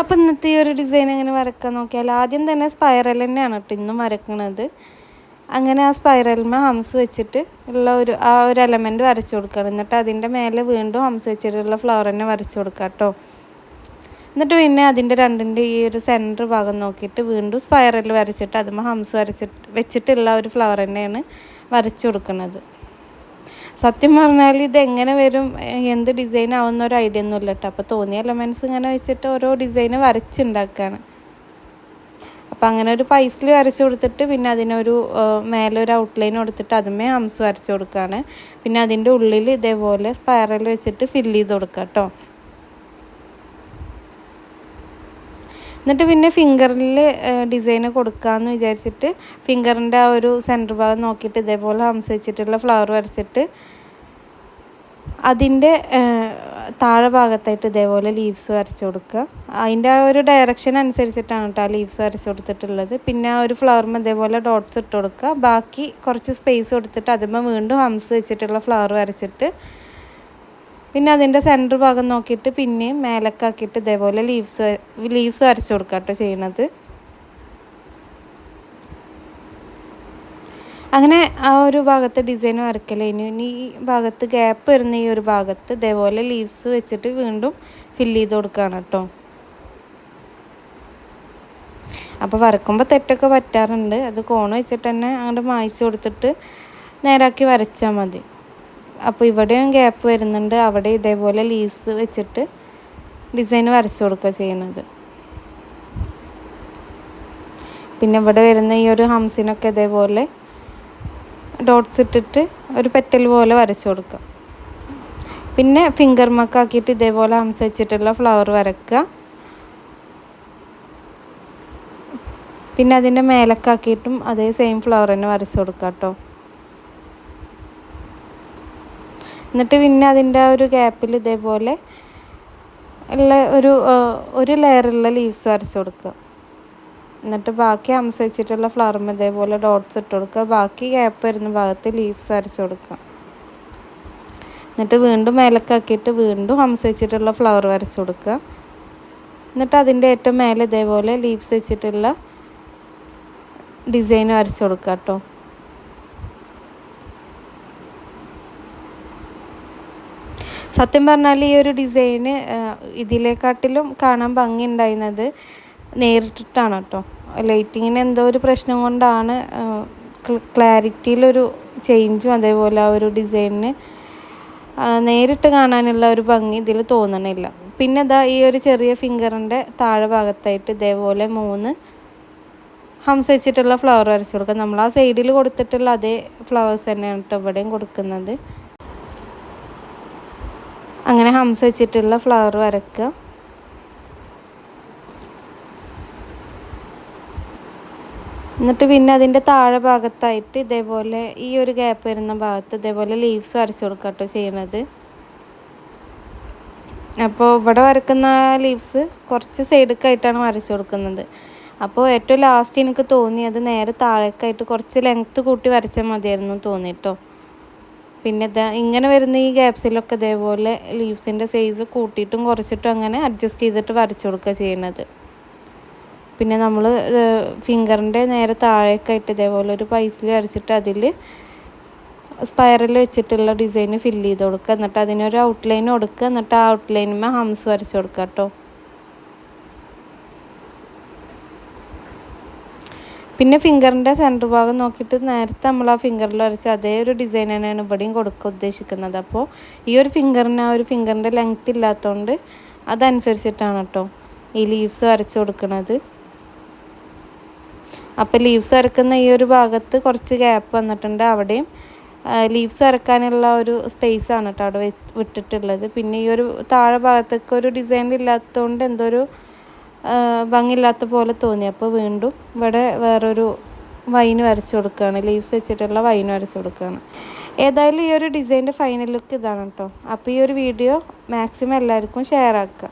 അപ്പോൾ ഇന്നത്തെ ഈ ഒരു ഡിസൈൻ എങ്ങനെ വരക്കാൻ നോക്കിയാൽ ആദ്യം തന്നെ സ്പൈറൽ തന്നെയാണ് കേട്ടോ ഇന്നും വരക്കണത്. അങ്ങനെ ആ സ്പൈറലിന് ഹംസ് വെച്ചിട്ട് ഉള്ള ഒരു ആ ഒരു എലമെന്റ് വരച്ചു കൊടുക്കണം. എന്നിട്ട് അതിന്റെ മേലെ വീണ്ടും ഹംസ് വെച്ചിട്ടുള്ള ഫ്ലവർ തന്നെ വരച്ചു കൊടുക്കുക കേട്ടോ. എന്നിട്ട് പിന്നെ അതിന്റെ രണ്ടിന്റെ ഈ ഒരു സെന്റർ ഭാഗം നോക്കിയിട്ട് വീണ്ടും സ്പൈറൽ വരച്ചിട്ട് അതുമ്പോൾ ഹംസ് വരച്ചിട്ട് വെച്ചിട്ടുള്ള ഒരു ഫ്ലവർ തന്നെയാണ് വരച്ചു കൊടുക്കുന്നത് സത്യം പറഞ്ഞാൽ ഇത് എങ്ങനെ വരും? എന്ത് ഡിസൈൻ ആവുന്ന ഒരു ഐഡിയ ഒന്നും ഇല്ല കേട്ടോ അപ്പോൾ തോന്നിയ എലമെൻസ് ഇങ്ങനെ വെച്ചിട്ട് ഓരോ ഡിസൈൻ വരച്ചുണ്ടാക്കുകയാണ് അപ്പം അങ്ങനെ ഒരു പൈസയിൽ വരച്ച് കൊടുത്തിട്ട് പിന്നെ അതിനൊരു മേലൊരു ഔട്ട്ലൈൻ കൊടുത്തിട്ട് അതുമേ ഹംസ് വരച്ച് കൊടുക്കുകയാണ് പിന്നെ അതിന്റെ ഉള്ളിൽ ഇതേപോലെ സ്പൈറൽ വെച്ചിട്ട് ഫില്ല് ചെയ്ത് കൊടുക്കുക കേട്ടോ എന്നിട്ട് പിന്നെ ഫിംഗറിൽ ഡിസൈൻ കൊടുക്കാമെന്ന് വിചാരിച്ചിട്ട് ഫിംഗറിന്റെ ആ ഒരു സെന്റർ ഭാഗം നോക്കിയിട്ട് ഇതേപോലെ ഹംസ് വെച്ചിട്ടുള്ള ഫ്ലവർ വരച്ചിട്ട് അതിന്റെ താഴെ ഭാഗത്തായിട്ട് ഇതേപോലെ ലീവ്സ് വരച്ച് കൊടുക്കുക. അതിന്റെ ആ ഒരു ഡയറക്ഷൻ അനുസരിച്ചിട്ടാണ് കേട്ടോ ആ ലീവ്സ് വരച്ച് കൊടുത്തിട്ടുള്ളത്. പിന്നെ ആ ഒരു ഫ്ലവറിന് ഇതേപോലെ ഡോട്ട്സ് ഇട്ട് കൊടുക്കുക. ബാക്കി കുറച്ച് സ്പേസ് കൊടുത്തിട്ട് അതിന്മേൽ വീണ്ടും ഹംസ് വെച്ചിട്ടുള്ള ഫ്ലവർ വരച്ചിട്ട് പിന്നെ അതിന്റെ സെന്റർ ഭാഗം നോക്കിയിട്ട് പിന്നെയും മേലക്കാക്കിയിട്ട് ഇതേപോലെ ലീവ്സ് ലീവ്സ് വരച്ചു കൊടുക്കുക കേട്ടോ ചെയ്യണത്. അങ്ങനെ ആ ഒരു ഭാഗത്ത് ഡിസൈൻ വരക്കല. ഇനി ഇനി ഈ ഭാഗത്ത് ഗ്യാപ്പ് വരുന്ന ഈ ഒരു ഭാഗത്ത് ഇതേപോലെ ലീവ്സ് വെച്ചിട്ട് വീണ്ടും ഫില്ല് ചെയ്ത് കൊടുക്കുകയാണ് കേട്ടോ അപ്പോൾ വരക്കുമ്പോൾ തെറ്റൊക്കെ പറ്റാറുണ്ട്. അത് കോണ് വെച്ചിട്ട് തന്നെ അങ്ങോട്ട് മായ്ച്ച് കൊടുത്തിട്ട് നേരാക്കി വരച്ചാൽ മതി. അപ്പോൾ ഇവിടെയും ഗ്യാപ്പ് വരുന്നുണ്ട്. അവിടെ ഇതേപോലെ ലീസ് വെച്ചിട്ട് ഡിസൈൻ വരച്ചു കൊടുക്കുക ചെയ്യുന്നത്. പിന്നെ ഇവിടെ വരുന്ന ഈ ഒരു ഹംസിനൊക്കെ ഇതേപോലെ ഡോട്ട്സ് ഇട്ടിട്ട് ഒരു പെറ്റൽ പോലെ വരച്ചു കൊടുക്കുക. പിന്നെ ഫിംഗർ മക്കാക്കിയിട്ട് ഇതേപോലെ ഹംസ് വെച്ചിട്ടുള്ള ഫ്ലവർ വരക്കുക. പിന്നെ അതിന്റെ മേലക്കാക്കിയിട്ടും അതേ സെയിം ഫ്ലവർ തന്നെ വരച്ചു കൊടുക്കുക കേട്ടോ. എന്നിട്ട് പിന്നെ അതിന്റെ ആ ഒരു ഗ്യാപ്പിൽ ഇതേപോലെ ഉള്ള ഒരു ഒരു ലെയറുള്ള ലീവ്സ് വരച്ച് കൊടുക്കുക. എന്നിട്ട് ബാക്കി ഹംസ് വെച്ചിട്ടുള്ള ഫ്ലവറും ഇതേപോലെ ഡോട്ട്സ് ഇട്ട് കൊടുക്കുക. ബാക്കി ഗ്യാപ്പ് വരുന്ന ഭാഗത്ത് ലീവ്സ് വരച്ച് കൊടുക്കുക. എന്നിട്ട് വീണ്ടും മേലക്കാക്കിയിട്ട് വീണ്ടും ഹംസ് വെച്ചിട്ടുള്ള ഫ്ലവർ വരച്ച് കൊടുക്കുക. എന്നിട്ട് അതിന്റെ ഏറ്റവും മേലെ ഇതേപോലെ ലീവ്സ് വെച്ചിട്ടുള്ള ഡിസൈൻ വരച്ച് കൊടുക്കുക കേട്ടോ. സത്യം പറഞ്ഞാൽ ഈ ഒരു ഡിസൈന് ഇതിലേക്കാട്ടിലും കാണാൻ ഭംഗി ഉണ്ടായിരുന്നത് നേരിട്ടിട്ടാണ് കേട്ടോ. ലൈറ്റിങ്ങിന് എന്തോ ഒരു പ്രശ്നം കൊണ്ടാണ് ക്ലാരിറ്റിയിലൊരു ചേഞ്ചും അതേപോലെ ആ ഒരു ഡിസൈനിന് നേരിട്ട് കാണാനുള്ള ഒരു ഭംഗി ഇതിൽ തോന്നണില്ല. പിന്നെ ഇതാ ഈ ഒരു ചെറിയ ഫിംഗറിന്റെ താഴെ ഭാഗത്തായിട്ട് ഇതേപോലെ മൂന്ന് ഹംസ് വെച്ചിട്ടുള്ള ഫ്ലവർ വരച്ച് കൊടുക്കുക. നമ്മൾ ആ സൈഡിൽ കൊടുത്തിട്ടുള്ള അതേ ഫ്ലവേഴ്സ് തന്നെയാണ് കേട്ടോ ഇവിടെയും കൊടുക്കുന്നത്. അങ്ങനെ ഹംസ് വെച്ചിട്ടുള്ള ഫ്ലവർ വരക്കുക. എന്നിട്ട് പിന്നെ അതിന്റെ താഴെ ഭാഗത്തായിട്ട് ഇതേപോലെ ഈ ഒരു ഗ്യാപ്പ് വരുന്ന ഭാഗത്ത് ഇതേപോലെ ലീവ്സ് വരച്ചു കൊടുക്കുക കേട്ടോ ചെയ്യണത്. അപ്പോൾ ഇവിടെ വരക്കുന്ന ലീവ്സ് കുറച്ച് സൈഡൊക്കെയായിട്ടാണ് വരച്ചു കൊടുക്കുന്നത്. അപ്പോൾ ഏറ്റവും ലാസ്റ്റ് എനിക്ക് തോന്നിയത് നേരെ താഴേക്കായിട്ട് കുറച്ച് ലെങ്ത്ത് കൂട്ടി വരച്ചാൽ മതിയായിരുന്നു തോന്നിട്ടോ പിന്നെ ഇതാ ഇങ്ങനെ വരുന്ന ഈ ഗ്യാപ്സിലൊക്കെ ഇതേപോലെ ലീവ്സിന്റെ സൈസ് കൂട്ടിയിട്ടും കുറച്ചിട്ടും അങ്ങനെ അഡ്ജസ്റ്റ് ചെയ്തിട്ട് വരച്ചു കൊടുക്കുക ചെയ്യുന്നത്. പിന്നെ നമ്മൾ ഫിംഗറിന്റെ നേരെ താഴേക്കായിട്ട് ഇതേപോലെ ഒരു പൈസിൽ വരച്ചിട്ട് അതിൽ സ്പൈറൽ വെച്ചിട്ടുള്ള ഡിസൈൻ ഫില്ല് ചെയ്ത് കൊടുക്കുക. എന്നിട്ട് അതിനൊരു ഔട്ട്ലൈൻ കൊടുക്കുക. എന്നിട്ട് ആ ഔട്ട്ലൈനുമേ ഹംസ് വരച്ച് കൊടുക്കുക കേട്ടോ. പിന്നെ ഫിംഗറിന്റെ സെന്റർ ഭാഗം നോക്കിയിട്ട് നേരത്തെ നമ്മൾ ആ ഫിംഗറിൽ വരച്ച അതേ ഒരു ഡിസൈൻ തന്നെയാണ് ഇവിടെയും കൊടുക്കുക ഉദ്ദേശിക്കുന്നത്. അപ്പോൾ ഈ ഒരു ഫിംഗറിന് ആ ഒരു ഫിംഗറിന്റെ ലെങ്ത് ഇല്ലാത്തതുകൊണ്ട് അതനുസരിച്ചിട്ടാണ് കേട്ടോ ഈ ലീവ്സ് വരച്ച് കൊടുക്കുന്നത് അപ്പോൾ ലീവ്സ് വരക്കുന്ന ഈ ഒരു ഭാഗത്ത് കുറച്ച് ഗ്യാപ്പ് വന്നിട്ടുണ്ട്. അവിടെയും ലീവ്സ് ഇറക്കാനുള്ള ഒരു സ്പേസ് ആണ് കേട്ടോ അവിടെ വിട്ടിട്ടുള്ളത്. പിന്നെ ഈ ഒരു താഴെ ഭാഗത്തൊക്കെ ഒരു ഡിസൈൻ ഇല്ലാത്തതുകൊണ്ട് എന്തോ ഒരു ഭംഗിയില്ലാത്ത പോലെ തോന്നി. അപ്പോൾ വീണ്ടും ഇവിടെ വേറൊരു വൈന് വരച്ചു കൊടുക്കുകയാണ്. ലീവ്സ് വെച്ചിട്ടുള്ള വൈൻ വരച്ചു കൊടുക്കുകയാണ്. ഏതായാലും ഈ ഒരു ഡിസൈന്റെ ഫൈനൽ ലുക്ക് ഇതാണ് കേട്ടോ അപ്പോൾ ഈ ഒരു വീഡിയോ മാക്സിമം എല്ലാവർക്കും ഷെയർ ആക്കുക.